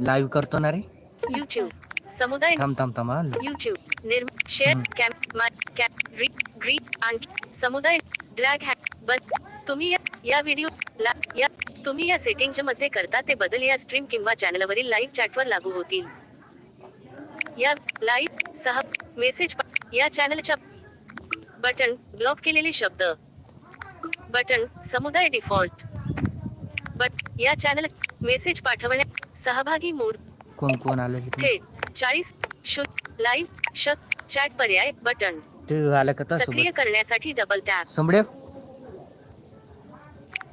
Live करतो ना रे. YouTube. समुदाय थांब थांब थांब हा. YouTube. निर्म शेअर कॅम्प माय कॅप री ग्री आणखी समुदाय ड्रॅग हॅक बट तुम्ही या, या व्हिडिओ ला या तुम्ही या सेटिंगच्या मध्ये करता ते बदल या स्ट्रीम किंवा चॅनलवरील लाईव्ह चॅटवर लागू होतील. या लाईव्ह सह मेसेज प- या चॅनलच्या बटन ब्लॉक केलेले शब्द. बटन समुदाय डिफॉल्ट बट या चॅनल मेसेज पाठवण्या सहभागी मूड. कोण कोण आलं तिथे थेट चाळीस शून्य लाईव्ह शक चॅट पर्याय बटन. ते आलं का सक्रिय सोबत? करण्यासाठी डबल टॅप सोमडे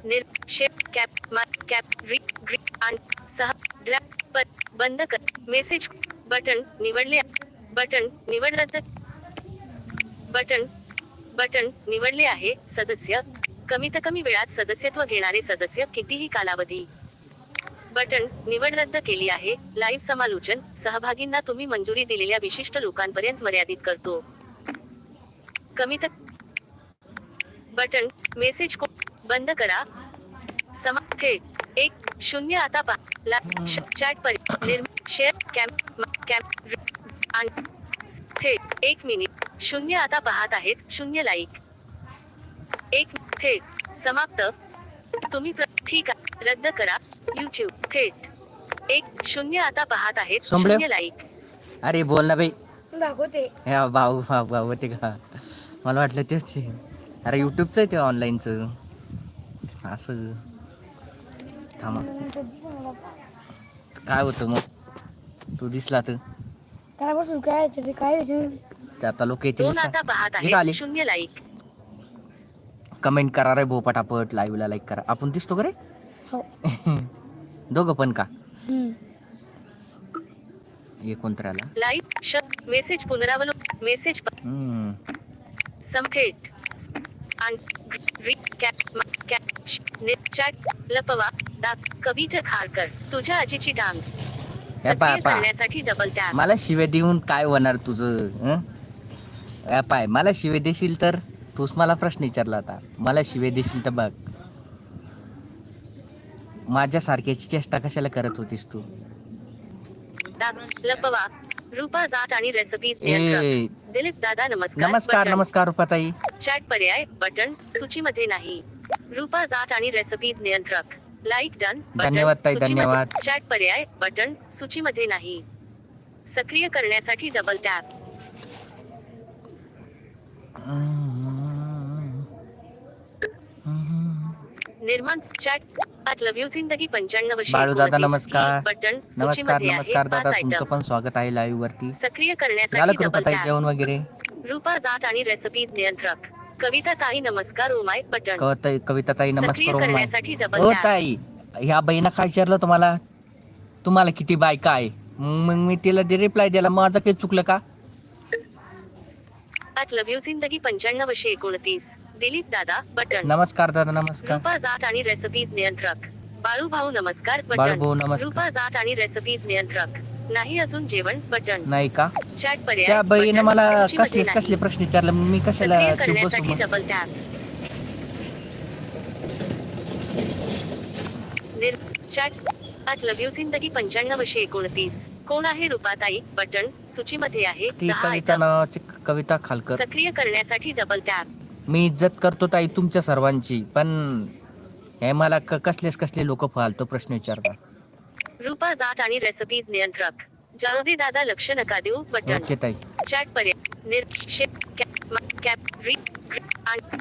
निर शेप कॅप मा कॅप री ग्री आण सह ड्रॅप ब- बंद कर. मेसेज बटन निवडले. बटन निवड रद्द बटन बटन निवडले आहे सदस्य. कमीत कमी वेळात सदस्यत्व घेणारे सदस्य कितीही कालावधी. बटन निवड रद्द केली आहे. लाईव्ह समालोचन सहभागींना तुम्ही मंजुरी दिलेल्या विशिष्ट लोकांपर्यंत मर्यादित करतो. कमीत बटन मेसेज को बंद करा. समा थेट एक शून्य आता पा ला चॅट पर निर्म शेअर कॅम्प कॅम्प आणि थेट एक मिनिट शून्य आता पाहत आहेत. शून्य लाईक एक थेट समाप्त. तुम्ही ठीक रद्द करा. युट्यूब थेट. एक शून्य आता पाहत आहेत संपलं? शून्य लाईक अरे बोल ना बाई. ह्या भाऊ भाऊ भाऊ होते का? मला वाटलं तेच आहे. अरे युट्यूबचं आहे ते ऑनलाईनचं असं. थांबा. काय होतं मग? तू दिसला तर. काय बसून काय आहे ते काय आहे ते? ते आता लोक दोन येतील आता पाहत हे आले. आहेत शून्य लाईक कमेंट करा रे भो पटापट लाईव्हला लाईक करा. आपण दिसतो का रे? हो. दोघं पण का हम्म. हे कोणतरी आला लाईव्ह श मेसेज पुनरावलो मेसेज. समथेट लपवा दाब कविता खारकर तुझ्या आजीची पा. करण्यासाठी डबल टॅप मला शिव्या देऊन काय होणार तुझं हं? पाय मला शिवे देशील तर तूच मला प्रश्न विचारला होता मला शिवे देशील तर बघ माझ्या सारख्याची चेष्टा कशाला करत होतीस तू? लपवा रूपा जाट आणि रेसिपीज ए दिलीप दादा नमस्कार. नमस्कार. नमस्कार रुपाताई. चॅट पर्याय बटन सूचीमध्ये नाही. रूपा जाट आणि रेसिपीज नियंत्रक. लाईक डन धन्यवाद ताई, धन्यवाद. चॅट पर्याय बटन सूचीमध्ये नाही. सक्रिय करण्यासाठी डबल टॅप निर्माण चॅट बाळू दादा नमस्कार. नमस्कार नमस्कार दादा तुमचं पण स्वागत आहे लाईव्ह वरती. सक्रिय झालं करण्यासाठी टॅप जेवण वगैरे? रूपा जाट आणि रेसिपीज नियंत्रक. कविता ताई नमस्कार ओमाय बटन. कविता कविता ताई नमस्कार डबल हो ताई ह्या बहिणा काय विचारलं तुम्हाला? तुम्हाला किती बायका आहे? मग मी तिला रिप्लाय दिला. माझं काही चुकलं का? लव्ह यू जिंदगी पंच्याण्णवशे एकोणतीस. दिलीप दादा बटन. नमस्कार दादा नमस्कार. रूपा जाट आणि रेसिपीज नियंत्रक. बाळू भाऊ नमस्कार बाळू बटन भाऊ नमस्कार. रूपा जाट आणि रेसिपीज नियंत्रक. नाही अजून जेवण बटन. नाही का? चॅट पर्याय त्या बहीण बटन, मला सूचीमध्ये नाही. कसले प्रश्न विचारले? मग मी कशाला सक्रिय चुप बसू करण्यासाठी मग? डबल टॅप निर चॅट आत लव्ह यू जिंदगी पंच्याण्णवशे एकोणतीस. कोण आहे रूपाताई? बटन सूचीमध्ये आहे. ती दहा कविता नावाची कविता खालकर. सक्रिय करण्यासाठी डबल टॅप मी इज्जत करतो ताई तुमच्या सर्वांची पण हे मला क- कसलेच कसले लोक फालतो प्रश्न विचारतात? रूपा जाट आणि रेसिपीज नियंत्रक. जाऊदे दादा लक्ष नका देऊ. बटन. ओके ताई. चॅट पर्याय. निर शेप कॅप म- कॅप री ग्री आणि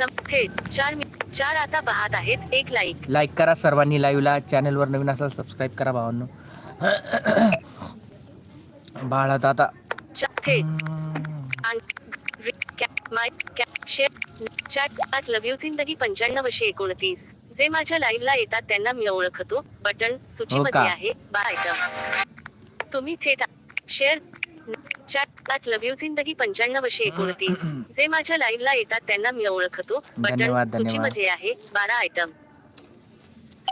थेट चार चार आता पाहत आहेत. एक लाईक लाईक करा सर्वांनी लाईव्हला चॅनलवर नवीन असाल सबस्क्राईब करा भावांनो. बाळा आत जिंदगी पंच्याण्णवशे एकोणतीस. जे माझ्या लाईव्हला येतात त्यांना मी ओळखतो. बटन सूचीमध्ये हो? आहे. तुम्ही थेट शेअर चॅट आत लव्ह यू जिंदगी पंच्याण्णवशे एकोणतीस. जे माझ्या लाईव्हला येतात त्यांना मी ओळखतो. बटन. सूचीमध्ये आहे बारा आयटम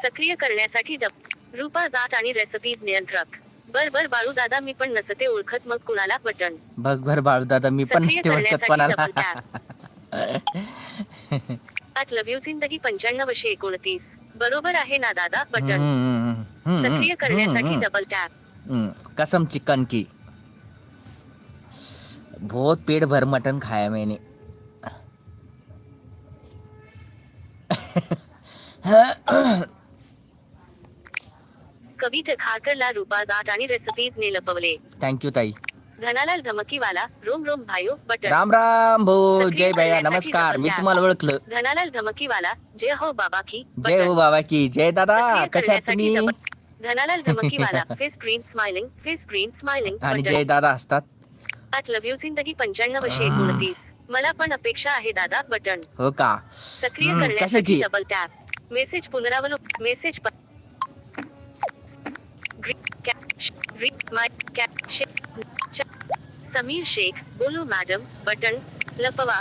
सक्रिय करण्यासाठी डब. रूपा जाट आणि रेसिपीज नियंत्रक. बर बर बाळू दादा मी पण नसते ओळखत मग कुणाला बटन? बघ बर बाळू दादा मी पण सक्रिय नसते ओळखत करण्यासाठी कोणाला. लव्ह यू जिंदगी पंच्याण्णवशे एकोणतीस. बरोबर आहे ना दादा? बटन. सक्रिय करण्यासाठी डबल टॅप कसम चिकन की. बहुत पेट भर मटन खाया मैंने। कवी खारकरला रुपा जाट आणि रेसिपीज ने लपवले। थँक्यू ताई। धनालाल धमकीवाला रोम रोम भायो बटन राम राम भाऊ जय भैया नमस्कार मी तुम्हाला ओळखलं। धनालाल धमकीवाला जय हो बाबा की जय हो बाबा की जय दादा कशा तुम्ही? Dhanalal Dhamkiwala face screen smiling face screen smiling आणि जय दादा असतात? ॲट लव्ह यू जिंदगी पंच्याण्णवशे एकोणतीस. मला पण अपेक्षा आहे दादा बटन. हो का? सक्रिय करण्यासाठी? डबल टॅप मेसेज पुनरावलोक मेसेज समीर शेख बोलो मॅडम बटन लपवा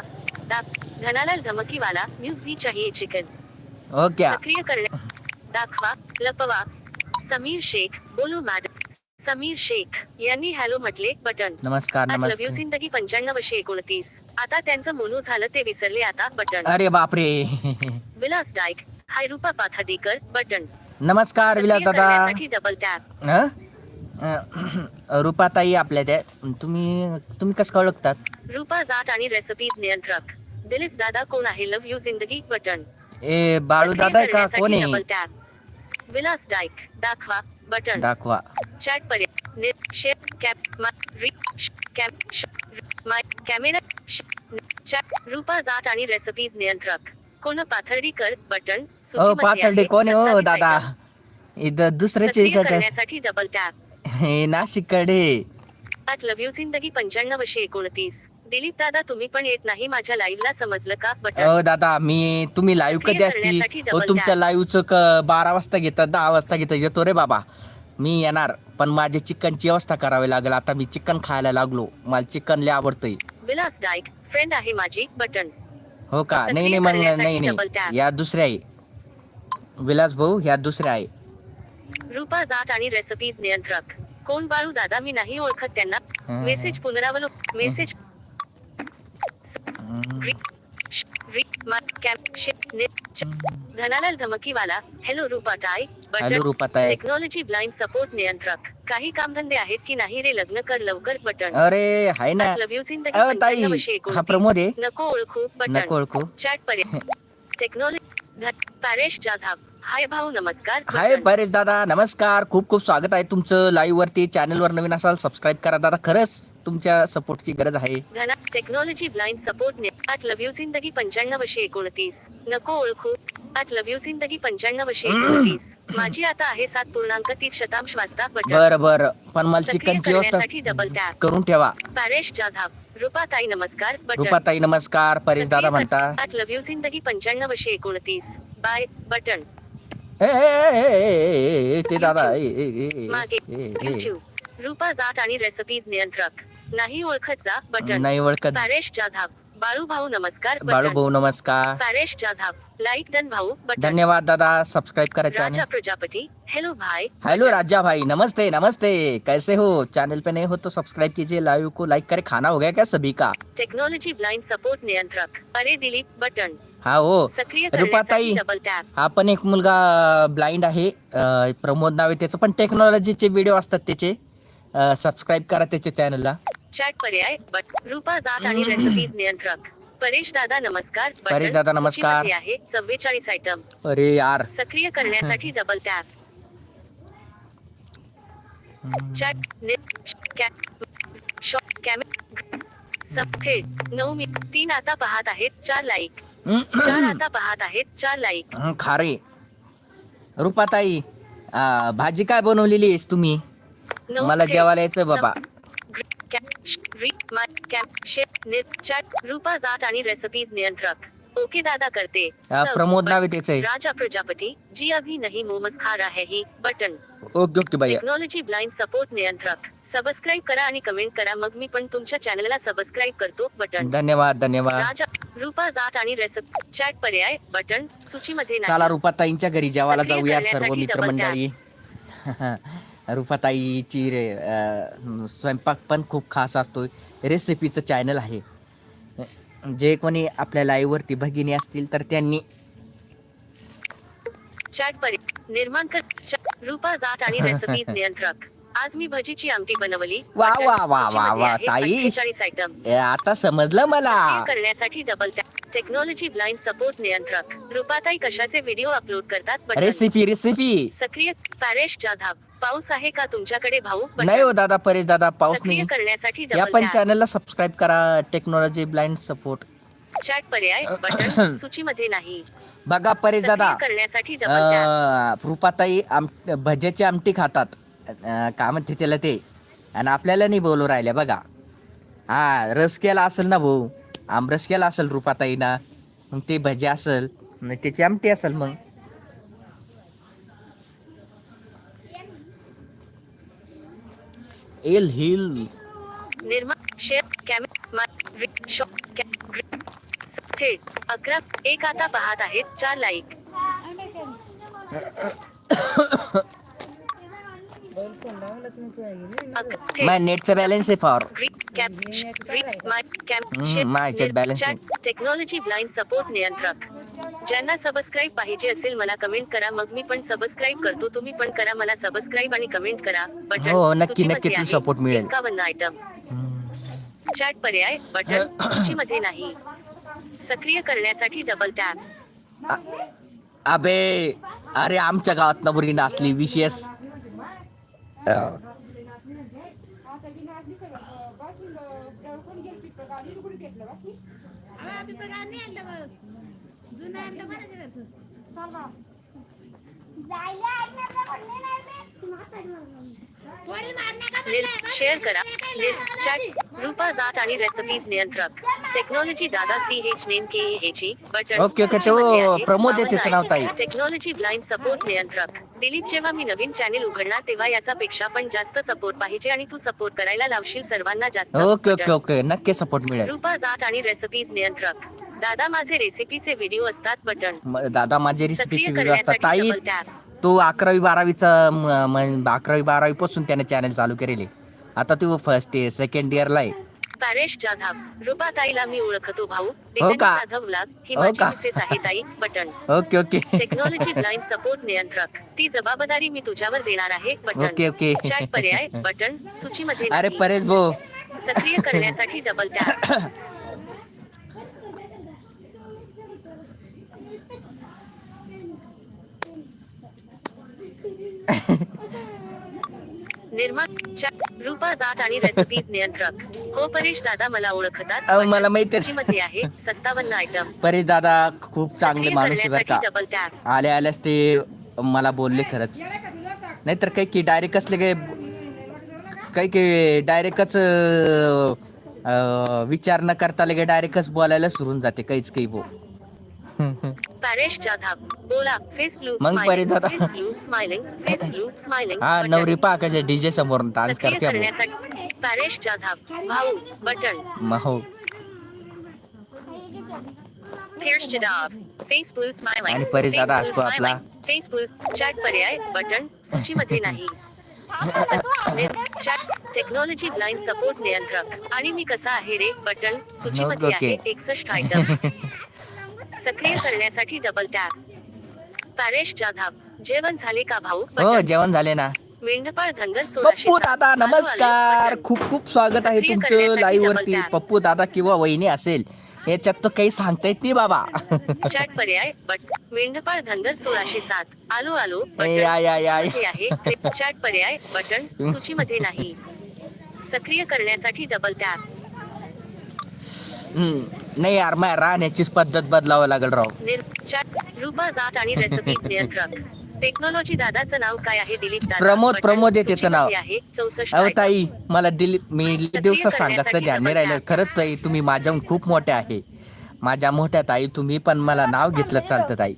दाब धनालाल धमकीवाला न्यूज भी चाहिए चिकन हो क्या? सक्रिय करण्या दाखवा लपवा. समीर शेख बोलो मॅडम समीर शेख यांनी हॅलो म्हटले बटन. नमस्कार नमस्कार जिंदगी पंच्याण्णवशे एकोणतीस. आता त्यांचं मोनू झालं ते विसरले आता बटन. अरे बापरे. विलास डायक हाय रूपा पाथर्डीकर बटन. नमस्कार विलास दादा डबल टॅप रुपाताई आपल्या त्या. तुम्ही तुम्ही कसं ओळखतात? रूपा जाट आणि रेसिपीज नियंत्रक. दिलीप दादा कोण आहे? लव्ह यू जिंदगी बटन. ए बाळू दादा का? कोण आहे? डबल टॅप विलास डायक दाखवा. बटन. दाखवा. चॅट पर्याय share cap my camera chat Rupa Jat आणि रेसिपीज नियंत्रक. कोण पाथर्डीकर बटन ओ पाथर्डे कोण आहे? हो 27 दादा. इथं दुसऱ्याचे करण्यासाठी डबल टॅप हे नाशिककडे. लव्ह यू जिंदगी पंच्याण्णवशे एकोणतीस. दिलीप दादा तुम्ही पण येत नाही. माझ्या लाईव्हला समजलं का? बटन ओ दादा मी तुम्ही लाईव्ह कधी असती हो तुमच्या tap. लाईव्हचं क बारा वाजता घेतात दहा वाजता घेतात. येतो रे बाबा. मी येणार. पण माझे चिकनची व्यवस्था करावी लागेल. आता मी चिकन खायला लागलो. मला चिकन लय आवडतंय. विलास डायक फ्रेंड आहे माझी बटन. हो का? नाही नाही मग करण्यासाठी नाही double नाही. या दुसऱ्या आहे. विलास भाऊ ह्या दुसऱ्या आहे. रूपा जाट आणि रेसिपीज नियंत्रक. कोण बाळू दादा मी नाही ओळखत त्यांना. मेसेज पुनरावलोक मेसेज हम्म. री- श- री- मा- कॅप- शे- ने- च- धनालाल धमकीवाला. हॅलो रूपा टाय हॅलो रुपाताई टेक्नॉलॉजी ब्लाइंड सपोर्ट नियंत्रक. काही कामधंदे आहेत की नाही रे लग्न कर लवकर बटन. अरे हाय ना. ताई, 95 हा 29. प्रमोद. आहे. नको ओळखू नको बटन ओळखू चॅट पर्याय टेक्नॉलॉजी पॅरेश जाधव. हाय भाऊ नमस्कार. हाय. परेश दादा नमस्कार. खूप खूप स्वागत आहे तुमचं लाईव्ह वरती. चॅनल वर नवीन असाल सबस्क्राईब करा. दादा खरंच तुमच्या सपोर्टची गरज आहे. Technology blind support at love you जिंदगी पंच्याण्णवशे एकोणतीस. नको ओळखू. ॲट लव्ह यू जिंदगी पंच्याण्णवशे एकोणतीस. माझी आता आहे सात पूर्णांक तीस शतांश वाजता बर बर. पण मला चिकनची व्यवस्था डबल टॅप करून ठेवा. पॅरेश जाधव रुपाताई नमस्कार रुपाताई नमस्कार परेश दादा म्हणता. ॲट लव्ह यू जिंदगी पंच्याण्णवशे एकोणतीस. Bye button. ए, ते दादा. रूपा जाट आणि रेसिपीज नियंत्रक नाही ओळखत जा बटन नाही ओळखत पॅरेश जाधव बाळू भाऊ नमस्कार बाळू भाऊ नमस्कार पॅरेश जाधव लाईक डन भाऊ बटन धन्यवाद दादा सबस्क्राईब करा राजा प्रजापति हेलो भाई हेलो राजा भाई नमस्ते नमस्ते कैसे हो चैनल पे नए हो तो सब्सक्राइब कीजिए लाइव को लाइक करे खाना हो गया क्या सभी का टेक्नॉलॉजी ब्लाइंड सपोर्ट नियंत्रक अरे दिलीप बटन हा हो. सक्रिय रुपाताई डबल टॅप हा पण एक मुलगा ब्लाइंड आहे. अं, प्रमोद नाव आहे त्याचं. पण टेक्नॉलॉजीचे व्हिडिओ असतात त्याचे. सबस्क्राईब करा त्याच्या चॅनलला चॅट पर्याय बट रूपा जाट आणि रेसिपीज नियंत्रक. परेश दादा नमस्कार. बटन परेश दादा, नमस्कार. सूचीमध्ये आहे चव्वेचाळीस आयटम अरे यार. सक्रिय करण्यासाठी डबल टॅप चॅट नेट कॅमे सबथेट नऊ मी तीन आता पाहत आहेत चार लाईक चार आता पाहत आहेत चार लाईक हं, खारे. रुपाताई भाजी काय बनवलेली आहेस तुम्ही? नऊ मला. जेवायला यायचं बाबा. सब- ग्र- कॅप- श- री- मा- कॅप- शे- नेट चॅट रूपा जाट आणि रेसिपीज नियंत्रक. ओके दादा करते प्रमोद बट- नाव आहे त्याचं राजा प्रजापति जी अभी नहीं मोमोज खा रहा है बटन। ओके ओके भैया। टेक्नॉलॉजी ब्लाइंड सपोर्ट नियंत्रक। सबस्क्राईब करा आणि कमेंट करा मग मी पण तुमच्या चॅनलला सबस्क्राईब करतो बटन. धन्यवाद धन्यवाद. राजा रूपा जाट आणि रेसिपी चॅट पर्याय बटन सूचीमध्ये चला नाही रुपाताईंच्या घरी जेवायला सक्रिय जाऊया सर्व करण्यासाठी मित्रमंडळी रुपाताईची रे अं, स्वयंपाक पण खूप खास असतो रेसिपीचं चॅनल आहे. जे कोणी आपल्या लाईव्हवरती भगिनी असतील तर त्यांनी चॅट निर्माण कर रूपा जाट आणि रेसिपीज नियंत्रक. आज मी भजीची आमटी बनवली. वा, वा, वा, वा, वा, ताई. 48 आयटम ए, आता समजलं मला. करण्यासाठी डबल टेक्नॉलॉजी ब्लाइंड सपोर्ट नियंत्रक. रूपाताई कशाचे व्हिडिओ अपलोड करतात? रेसिपी रेसिपी सक्रिय पॅरेश जाधव. पाऊस आहे का तुमच्याकडे भाऊ. नाही हो दादा परेश दादा पाऊस नाही करण्यासाठी या पण चॅनलला सबस्क्राईब करा टेक्नॉलॉजी ब्लाइंड सपोर्ट चॅट पर्याय बटन सूचीमध्ये नाही. बघा परेश दादा करण्यासाठी रुपाताई आम भज्याची आमटी खातात. काय म्हणते त्याला ते? आणि आपल्याला नाही बोलू राहिले बघा. हा रस केला असेल ना भाऊ? आमरस केला असेल रुपाताई ना मग ते भजे असेल त्याची आमटी असेल मग. एल हिल निर्माण शेअर कॅमेरा शॉप थेट अकरा एक आता पाहत आहेत चार लाईक अक- थेट. माय नेटचं बॅलन्स आहे फॉर ग्रीक कॅप ग्रीक माय कॅप हम्म, शेअर माझ्याच्यात निर- balance chat technology blind support नियंत्रक ज्यांना सबस्क्राईब पाहिजे असेल मला कमेंट करा. मग मी पण सबस्क्राईब करतो. तुम्ही पण करा मला सबस्क्राईब आणि कमेंट करा. बटन हो, नक्की, सूचीमध्ये नक्की तुला आहे. support मिळेल. एकावन्न आयटम चॅट पर्याय बटन सूचीमध्ये नाही. सक्रिय करण्यासाठी डबल टॅप अबे अरे आमच्या गावात नबरी नाचली विशेष निर- शेअर करा. चॅट रूपा जाट आणि रेसिपीज नियंत्रक. टेक्नॉलॉजी दादा C H name K H button okay, okay, तो. प्रमोद आहे. बावन्न त्याचं नाव, ताई. टेक्नॉलॉजी ब्लाइंड सपोर्ट नियंत्रक. दिलीप जेव्हा मी नवीन चॅनेल उघडणार तेव्हा याचा पेक्षा पण जास्त सपोर्ट पाहिजे आणि तू सपोर्ट करायला लावशील सर्वांना जास्त ओके ओके. ओके नक्की सपोर्ट मिळेल. रूपा जाट आणि रेसिपीज नियंत्रक. दादा माझे रेसिपीचे व्हिडिओ असतात बटन दादा माझे रेसिपीचे व्हिडिओ असतात. ताई तो अकरावी बारावीचा अकरावी बारावी पासून त्याने चॅनल चालू केलेले. आता तो फर्स्ट सेकंड इयरला आहे. पॅरेश जाधव रूपा ताईला मी ओळखतो भाऊ. हो का? जाधव व्लॉग ही हो माझी का? मिसेस आहे ताई button okay okay. Technology blind support नियंत्रक. ती जबाबदारी मी तुझ्यावर देणार आहे बटन ओके, ओके. चॅट पर्याय बटन सूचीमध्ये अरे. परेश भाऊ. सक्रिय करण्यासाठी डबल टॅप निर्माण चॅट रूपा जाट आणि रेसिपीज नियंत्रक. हो परेश दादा मला ओळखतात. मला माहिती आहे. सत्तावन्न आयटम परेश दादा खूप चांगले माणूस का. डबल टॅप आले आल्यास ते मला बोलले खरंच. नाहीतर काही की डायरेक्ट असले काही काही काही डायरेक्टच विचार न करता लगे डायरेक्टच बोलायला सुरून जाते काहीच काही बो. पॅरेश जाधव बोला फेस ब्लू मग परे दादा. Face blue smiling face blue smiling हा नवरी पाकाच्या डीजे समोर डान्स सक्रिय करते बो. करण्यासाठी पॅरेश जाधव भाऊ बटन हो face Jadhav face blue smiling आणि परेश दादा असतो आपला. फेस ब्लू चॅट पर्याय बटन सूचीमध्ये नाही चॅट टेक्नॉलॉजी ब्लाइंड सपोर्ट नियंत्रक आणि मी कसा आहे रे बटन सूचीमध्ये आहे ओके. एकसष्ट आयटम सक्रिय करण्यासाठी डबल टॅप पॅरेश जाधव जेवण झाले का भाऊ? हो जेवण झाले ना. मेंढपाळ धनगर पप्पू. दादा नमस्कार. खूप खूप स्वागत आहे तुमचं लाईव्ह वरती. पप्पू दादा किंवा वहिनी असेल याच्यात तर काही सांगता येत नाही बाबा. चॅट पर्याय बट मेंढपाळ धनगर सोळाशे सात. आलो आलो या, या, या, आहे. चॅट पर्याय बटन सूचीमध्ये नाही. सक्रिय करण्यासाठी डबल टॅप नाही यार माझ्या राहण्याचीच पद्धत बदलावं लागेल राव. जाट आणि रेसिपीज नियंत्रक. टेक्नॉलॉजी दादाचं नाव काय आहे दिलीप दादा? प्रमोद- बटन प्रमोद आहे त्याचं नाव. आहे चौसष्ट अहो item. ताई मला दिली मी लई दिवसात सांगत ध्यान नाही राहिलं. खरंच ताई तुम्ही माझ्याहून खूप मोठ्या आहे. माझ्या मोठ्या ताई तुम्ही पण मला नाव घेतलं चालतं ताई.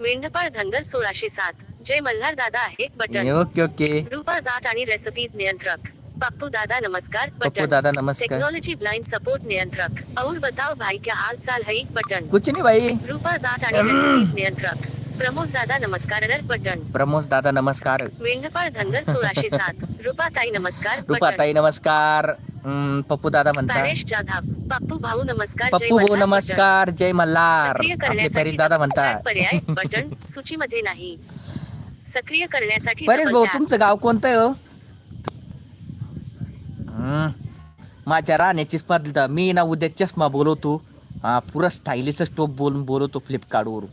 मेंढपाळ धनगर सोळाशे सात. जय मल्हार दादा आहे button. Okay okay. Rupa Jat आणि रेसिपीज नियंत्रक. पप्पू दादा नमस्कार. पप्पू दादा नमस्कार. टेक्नॉलॉजी ब्लाइंड सपोर्ट नियंत्रक. और बताओ भाई क्या हाल चाल है? बटन. कुछ नाही बाई रूपा जाट नियंत्रक. प्रमोद दादा नमस्कार बटन. प्रमोद दादा नमस्कार। मेंढपाळ धनगर सोळाशे सात. रूपा ताई नमस्कार रुपा बटन. ताई नमस्कार। पप्पू दादा म्हणतात परेश जाधव पप्पू भाऊ नमस्कार जय पप्पू भाऊ नमस्कार जय मल्हार। फरीद दादा म्हणतात पर्याय बटन सूचीमध्ये नाही. सक्रिय करण्यासाठी परेश भाऊ. तुमचं गाव कोणतं हो? हम्म, माझ्या राहण्याची स्पर्धा मी ना उद्या चष्मा बोलवतो. हा पुरा स्टाईलिश टोप बोलून बोलवतो फ्लिपकार्टवरून.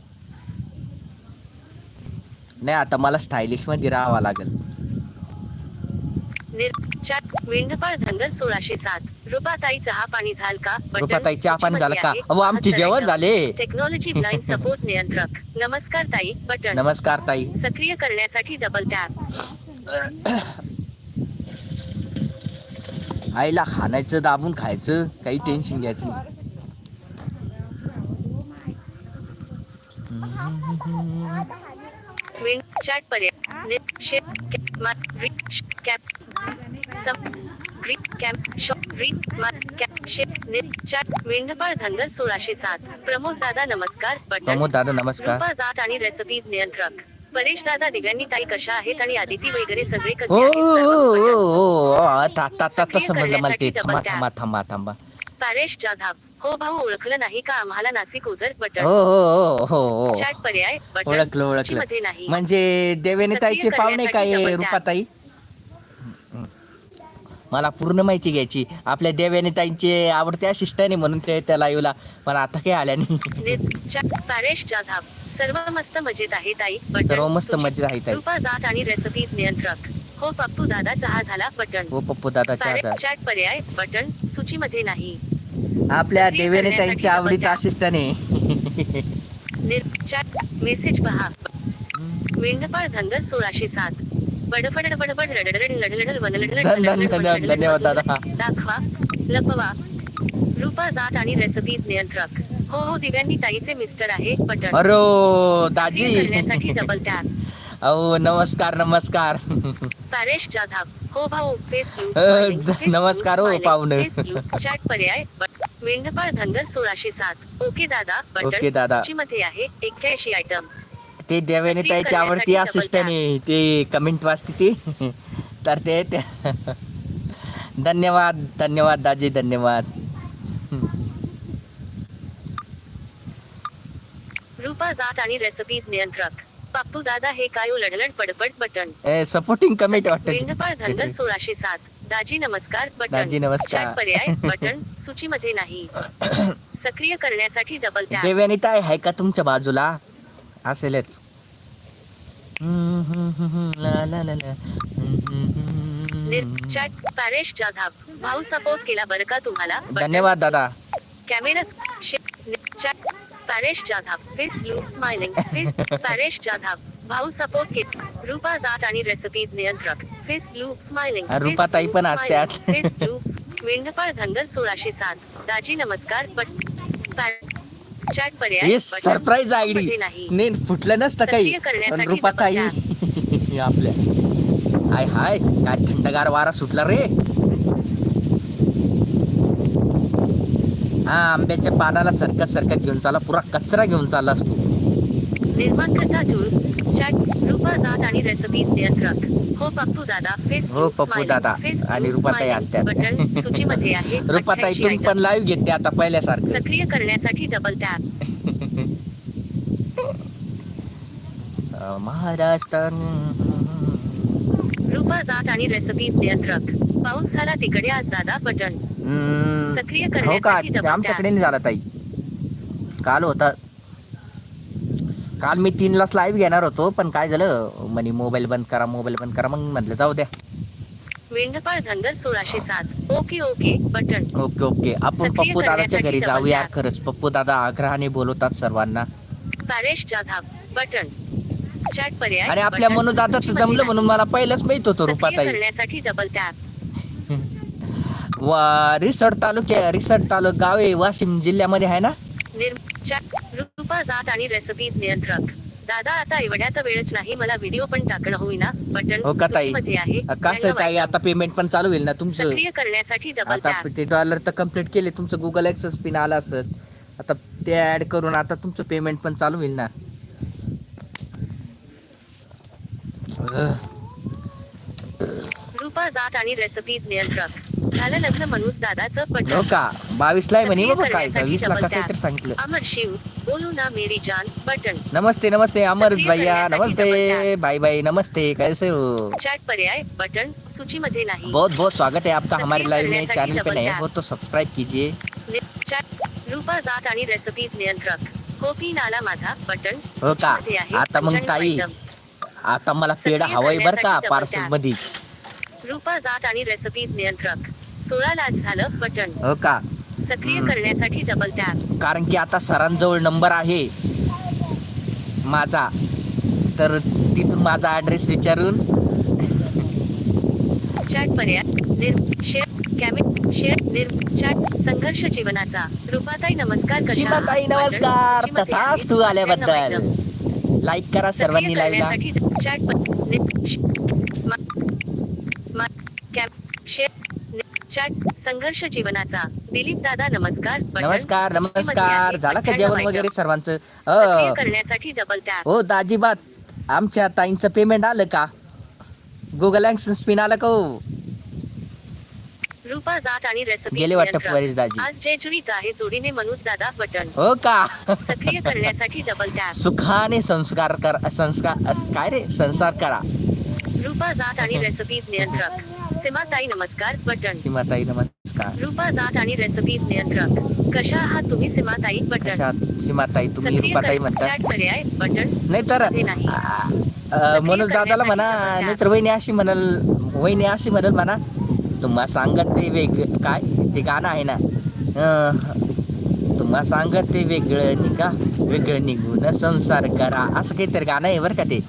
नाही आता मला स्टायलिशमध्ये राहावं लागेल. निर चॅट मेंढपाळ धनगर सोळाशे सात. रुपाताई चहा पाणी झाल का? बटन रुपाताई चहा पाणी झालं का. अहो आमची जेवण. झाले. टेक्नॉलॉजी ब्लाइंड सपोर्ट नियंत्रक. नमस्कार ताई बटन. नमस्कार ताई. सक्रिय करण्यासाठी डबल टॅप आईला खाण्याचं दाबून खायचं काही टेन्शन घ्यायचं नाही. चॅट धनगर सोळाशे सात प्रमोद दादा नमस्कार. बटन प्रमोद दादा नमस्कार. आणि रेसिपीज नियंत्रक. परेश दादा दिव्यांनी ताई कशा आहेत आणि आदिती वगैरे सगळे हो कसे आहेत? हो सर्व हो. हो हो सक्रिय समजलं मला ते थांबा थांबा थांबा थांबा. परेश जाधव हो भाऊ ओळखलं नाही का? आम्हाला नाशिक उजर हो बटन. हो हो हो हो चॅट पर्याय बटन. ओळखलं ओळखलं. सूचीमध्ये नाही. म्हणजे देवेने ताईचे पाहुणे काय रुपाताई? मला पूर्ण माहिती घ्यायची. आपल्या देवेने ताईंचे आवडते असिस्टंट आहे म्हणून ते त्या लाईव्हला पण आता काही आल्या नाही. परेश जाधव सर्व मस्त मजेत आहे ताई. सर्व मस्त मजेत आहे ताई. रुपा जाट आणि रेसिपीज नियंत्रक. हो पप्पू दादा चहा झाला बटन. हो पप्पू दादा चहा चॅट पर्याय बटन सूचीमध्ये नाही. आपल्या देवेने ताईंच्या आवडीचा असिस्टंट आहे. मेसेज पहा. मेंढपाळ धनगर सोळाशे सात. बडफड बडबड रडरड धन- वनलडलड धन्यवाद दादा. दाखवा लपवा रुपा जाट आणि रेसिपीज नियंत्रक हो हो दिव्यांनी ताईचे मिस्टर आहे बटन अरे करण्यासाठी दाजी डबल टॅप अहो नमस्कार नमस्कार परेश जाधव हो भाऊ फेसबुक नमस्कार हो, पाहुणे. चॅट पर्याय मेंढपाळ धनगर सोळाशे सात ओके दादा बटन ओके दादा. सूचीमध्ये आहे एक्क्याऐंशी आयटम ते देवेने ताईची आवडती असिस्टंट ते कमेंट वाचते ती. तर ते धन्यवाद धन्यवाद दाजी धन्यवाद. रूपा जाट आणि रेसिपीज नियंत्रक. पाप्पू दादा हे काय लढलड पडपड बटन. सपोर्टिंग कमेंट मेंढपाळ धनगर वाटत सोळाशे सात. दाजी नमस्कार बटन. दाजी नमस्कार. पर्याय बटन सूचीमध्ये नाही. सक्रिय करण्यासाठी डबल टॅप देव्यानी ताई आहे का तुमच्या बाजूला? असेलच परेश जाधव भाऊ सपोर्ट केला बरं का तुम्हाला? बटन. धन्यवाद दादा. कॅमेरा शे- नि- chat Paresh Jadhav face blue smiling face Paresh Jadhav भाऊ सपोर्ट रूपा जाट आणि रेसिपीज नियंत्रक फेस ब्लू स्माइलिंग रूपाताई पण असतात. फेस ब्लू मेंढपाळ धनगर सोळाशे सात दाजी नमस्कार बट चॅट पर्याय हे सरप्राईज आयडी. नाही. नाही फुटलं नसतं काही. सक्रिय करण्यासाठी पण रुपाताई आपल्या. हाय हाय. काय थंडगार वारा सुटला रे. हा आंब्याच्या पानाला सरकत सरकत घेऊन चालला पुरा कचरा घेऊन चालला असतो कथा जुळ चॅट रूपा जाट आणि रेसिपीज नियंत्रक. हो पप्पू दादा फेस हो, पप्पू दादा. आणि रूपाताई असतात. बटन सूचीमध्ये आहे. रुपाताई 88 तुम्ही पण. लाईव्ह घेते आता पहिल्यासारखं. सक्रिय करण्यासाठी डबल टॅप महाराष्ट्र रूपा जाट आणि रेसिपीज नियंत्रक. पाऊस झाला तिकडे आज दादा बटन सक्रिय हो करण्यासाठी double आमच्याकडे नाही झाला ताई. काल होता. काल मी तीनलाच लाईव्ह घेणार होतो पण काय झालं? म्हणे मोबाईल बंद करा मोबाईल बंद करा मग म्हटलं जाऊ द्या. मेंढपाळ धनगर सोळाशे सात. Okay okay button. Okay okay. आपण सक्रिय पप्पू दादाच्या करण्यासाठी घरी जाऊया. खरंच पप्पू दादा आग्रहाने बोलवतात सर्वांना. परेश जाधव बटन. चॅट पर्याय आणि आपल्या बटन. मनू दादाचं सूचीमध्ये जमलं नाही. म्हणून मला पहिलंच माहीत होतं सक्रिय रुपाताई. करण्यासाठी डबल टॅप वा रिसोड तालुक्या रिसोड तालुक गाव आहे वाशिम जिल्ह्यामध्ये आहे ना? निर्म चॅट रूपा जाट आणि रेसिपीज नियंत्रक. दादा आता एवढ्यात वेळच नाही मला व्हिडिओ पण टाकणं होईना. बटन हो का ताई? सूचीमध्ये आहे. कसं ताई? 99 आता पेमेंट पण चालू होईल ना तुमचं? सक्रिय करण्यासाठी डबल आता टॅप ते डॉलर तर कंप्लीट केले तुमचं गुगल ऍक्सेस पिन आला असेल. आता ते ऍड करून आता तुमचं पेमेंट पण चालू होईल ना. अह, रूपा जाट आणि रेसिपीज नियंत्रक. झालं लग्न मनोज दादाचं हो का? बावीस ला म्हणे बाबा काय? वीस लाख काहीतरी. सांगितलं. अमर शिव बोलू ना मेरी जान बटन नमस्ते नमस्ते अमर भैया नमस्ते बाय बाय नमस्ते कैसे हो? चॅट पर्याय बटन सूचीमध्ये नाही. बहुत बहुत स्वागत है आपका हमारे लाइव में चैनल पे नए. हो तो सब्सक्राइब कीजिए। रूपा जाट आणि रेसिपीज नियंत्रक. कोपी नाला माझा बटन हो का. आता मग ताई item. आता मला पेढा हवाय बर का पार्सल. मध्ये रूपा जाट आणि रेसिपीज नियंत्रक. सोळा लाच झालं बटन. हो का? सक्रिय. करण्यासाठी डबल टॅप कारण की आता सरांजवळ नंबर आहे माझा. तर तिथून माझा ऍड्रेस विचारून. चॅट पर्याय. निर शेअर कॅमे शेअर निर चॅट संघर्ष जीवनाचा. रूपाताई नमस्कार कशा सीमाताई आहात? नमस्कार. सूचीमध्ये आहे. तू आल्याबद्दल. लाईक करा सक्रिय सर्वांनी लाईव्हला करण्यासाठी चॅट प- श- मा- मा- कॅप- शेअर नि- चॅट संघर्ष जीवनाचा. दिलीप दादा नमस्कार. नमस्कार नमस्कार. झालं का 98 जेवण. वगैरे सर्वांचं? करण्यासाठी डबल टॅप हो दाजीबात. आमच्या ताईंचं पेमेंट आलं का? गुगल स्पिन आलं का हो? रूपा जाट आणि रेसिपी गेले वाटतं परेश दाजी. आज जय जुळीत आहे. जोडीने मनोज दादा बटन. हो का? सक्रिय करण्यासाठी डबल टॅप सुखाने संस्कार कर संस्कार काय रे? संसार करा. रूपा जाट आणि रेसिपीज नियंत्रक. सीमाताई नमस्कार बटन. सीमाताई नमस्कार. रूपा जाट आणि रेसिपीज नियंत्रक. कशा आहात तुम्ही सीमाताई बटन? सीमाताई तुम्ही रुपाताई म्हणता? चॅट पर्याय बटन. नाही तर म्हणून दादाला म्हणा नाही तर वहिनी अशी म्हणाल वहिनी अशी म्हणाल म्हणा तुम्हा सांगत ते वेगळं काय? ते गाणं आहे ना. तुम्हा सांगत ते वेगळं निघा वेगळं निघून संसार करा. असं काहीतरी गाणं आहे बरं का ते.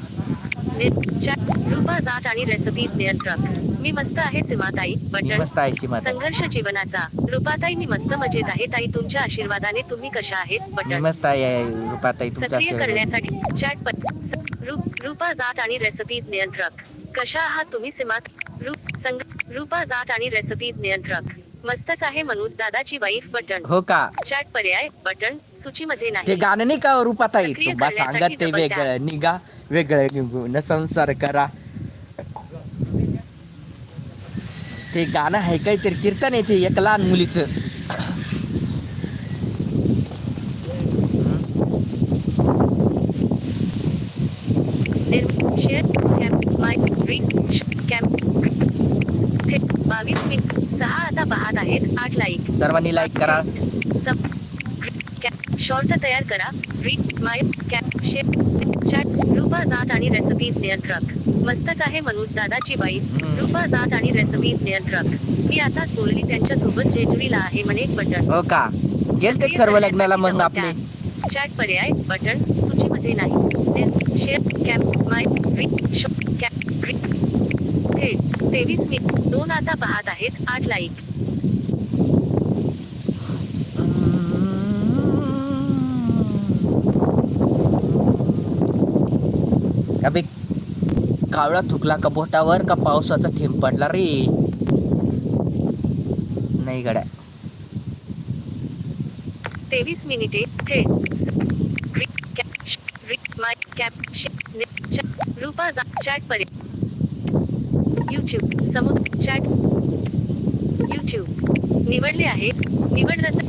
रूपा जाट आणि रेसिपीज नियंत्रक. मी मस्त आहे सीमाताई बटन. मस्त आहे सीमाताई. संघर्ष जीवनाचा. रूपाताई मी मस्त मजेत आहे. ताई तुमच्या आशीर्वादाने तुम्ही कशा आहेत? बटन. मस्त आहे रुपाताई तुमच्या सक्रिय. करण्यासाठी चॅट प- स- रू- रूपा जाट आणि रेसिपीज नियंत्रक. कशा आहात तुम्ही सीमात? रूप संग रूपा जाट आणि रेसिपीज नियंत्रक. मस्तच आहे मनोज दादाची वाईफ बटन. हो का? चॅट पर्याय बटन सूचीमध्ये ते नाही गाणं नाही का हो रुपाताई? सक्रिय तुम्हा करण्यासाठी सांगत ते वेगळं. निघा वेगळं निघून. संसार करा. ते गाणं आहे काहीतरी कीर्तन येते एक लहान मुलीचं. कॅम्प माय श- कॅम्प सहा आता आठ लाईक सर्वांनी लाईक करा. सब शॉर्ट तयार करा read my cap share chat Rupa Jat आणि रेसिपीज नियंत्रक. मस्तच आहे मनोज दादाची बाई. रूपा जाट आणि रेसिपीज नियंत्रक. मी आताच बोलली त्यांच्यासोबत जेजुरीला आहे म्हणे एक बटन. हो का? गेलते सर्व लग्नाला मग आपले. चॅट पर्याय बटन सूचीमध्ये नाही. शेअर कॅप माय तेवीस मी. दोन आता पाहत आहेत आठ लाईक कावळा थुकला का बोटावर का पावसाचा थेंब पडला रे? नाही गड्या. तेवीस मिनिटे थेट री कॅप श- माय कॅप च- रूपा जा चॅट पर्याय युट्यूब समुद्र चॅट युट्यूब निवडले आहे. निवड रद्द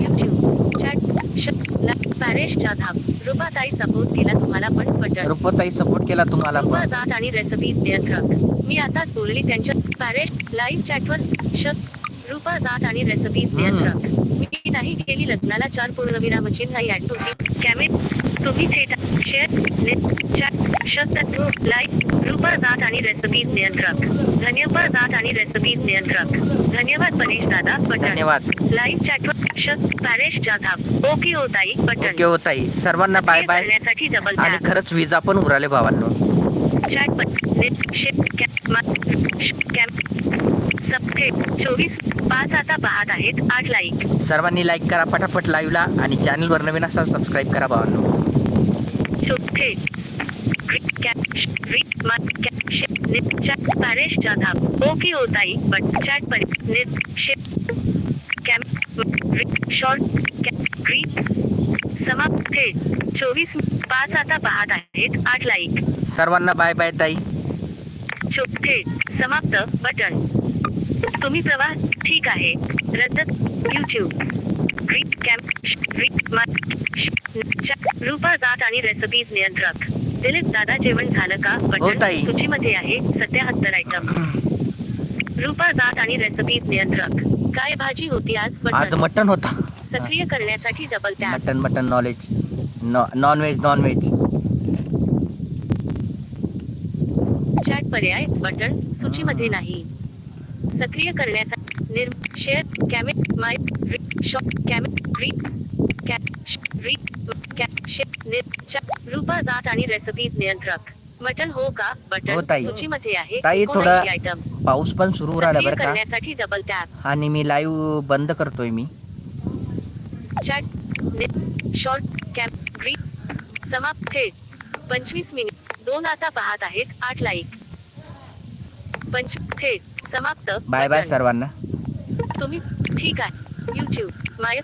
युट्यूब चॅट श ला पॅरेश जाधव रूपाताई सपोर्ट केला तुम्हाला पण बटन रुपाताई सपोर्ट केला तुम्हाला पण. जाट आणि रेसिपीज नियंत्रक. मी आताच बोलली त्यांच्या पॅरेश लाईव्ह चॅटवर श रूपा जाट आणि रेसिपीज नियंत्रक. मी नाही केली लग्नाला चार पूर्णविराम चिन्ह ऍड टू कॅमे तुम्ही थेट शेअर नेट चॅट शब्द लाईव्ह रूपा जाट आणि रेसिपीज नियंत्रक धन्यवाद जाट आणि रेसिपीज नियंत्रक धन्यवाद परेश दादा बटन धन्यवाद. लाईव्ह चॅटवर शब्द पॅरेश जाधव ओके होताई बटन ओके हो ताई सर्वांना बाय बाय करण्यासाठी डबल आणि खरंच विजा पण उराले भावांनो. चॅट नेट शेप कॅप मा श- कॅप सप्ते चोवीस पाच आता पाहत आहेत. आठ लाईक सर्वांनी लाईक करा पटापट लाईव्हला आणि चॅनलवर नवीन असाल सबस्क्राईब करा भावांनो. पॅरेश जाधव ओके होताई बट चॅट पर नेट कॅम्प री शॉर्ट कॅप ग्रीप समाप्त थेट चोवीस पाच आता पाहत आहेत आठ लाईक सर्वांना बाय बाय ताई. चोथे समाप्त बटन तुम्ही प्रवाह ठीक आहे. रद्द युट्यूब कॅम्प रूपा जाट आणि रेसिपीज नियंत्रक. दिलीप दादा जेवण झालं का? हो, बटन. सूचीमध्ये आहे. सत्याहत्तर आयटम रूपा जाट आणि रेसिपीज नियंत्रक. काय भाजी होती आज आज बटन मटन होता. सक्रिय करण्यासाठी double tap mutton mutton knowledge non veg non veg chat पर्याय बटन सूचीमध्ये नाही. सक्रिय करण्यासाठी निर् शेअर कॅमे माय शॉप कॅमे री कॅ री कॅ शे निर च- रूपा जाट आणि रेसिपीज नियंत्रक. मटन हो का? हो, बटन ताई. सूचीमध्ये आहे. ताई, 79 थोडा आयटम पाऊस पण सुरू राहिला सक्रिय बरं का. करण्यासाठी डबल टॅप आणि मी लाईव्ह बंद करतोय मी. चॅट शॉर्ट कॅप ग्री समाप्त. थेट पंचवीस मिनिट. दोन आता पाहत आहेत. आठ लाईक पंच थेट समाप्त. Bye bye button. सर्वांना. तुम्ही ठीक आहे. युट्यूब माय